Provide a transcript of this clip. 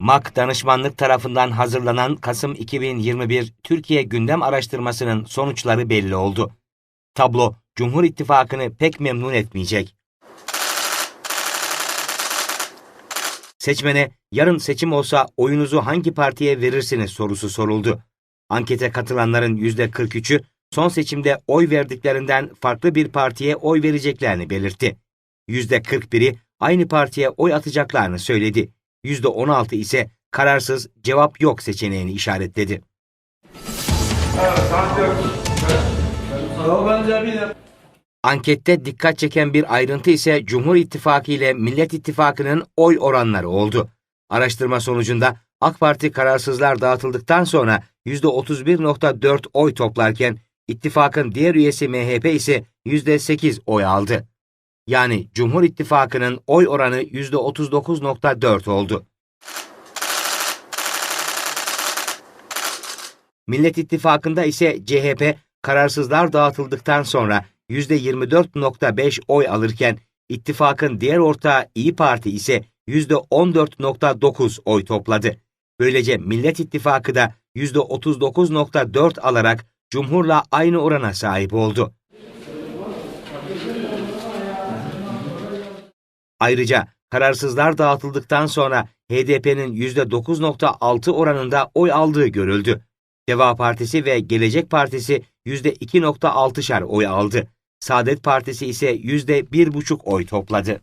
MAK danışmanlık tarafından hazırlanan Kasım 2021 Türkiye gündem araştırmasının sonuçları belli oldu. Tablo Cumhur İttifakı'nı pek memnun etmeyecek. Seçmene yarın seçim olsa oyunuzu hangi partiye verirsiniz sorusu soruldu. Ankete katılanların %43'ü son seçimde oy verdiklerinden farklı bir partiye oy vereceklerini belirtti. %41'i aynı partiye oy atacaklarını söyledi. %16 ise kararsız cevap yok seçeneğini işaretledi. Ankette dikkat çeken bir ayrıntı ise Cumhur İttifakı ile Millet İttifakı'nın oy oranları oldu. Araştırma sonucunda AK Parti kararsızlar dağıtıldıktan sonra %31.4 oy toplarken ittifakın diğer üyesi MHP ise %8 oy aldı. Yani Cumhur İttifakı'nın oy oranı %39.4 oldu. Millet İttifakı'nda ise CHP kararsızlar dağıtıldıktan sonra %24.5 oy alırken ittifakın diğer ortağı İyi Parti ise %14.9 oy topladı. Böylece Millet İttifakı da %39.4 alarak Cumhur'la aynı orana sahip oldu. Ayrıca kararsızlar dağıtıldıktan sonra HDP'nin %9.6 oranında oy aldığı görüldü. Deva Partisi ve Gelecek Partisi %2.6'şar oy aldı. Saadet Partisi ise %1,5 oy topladı.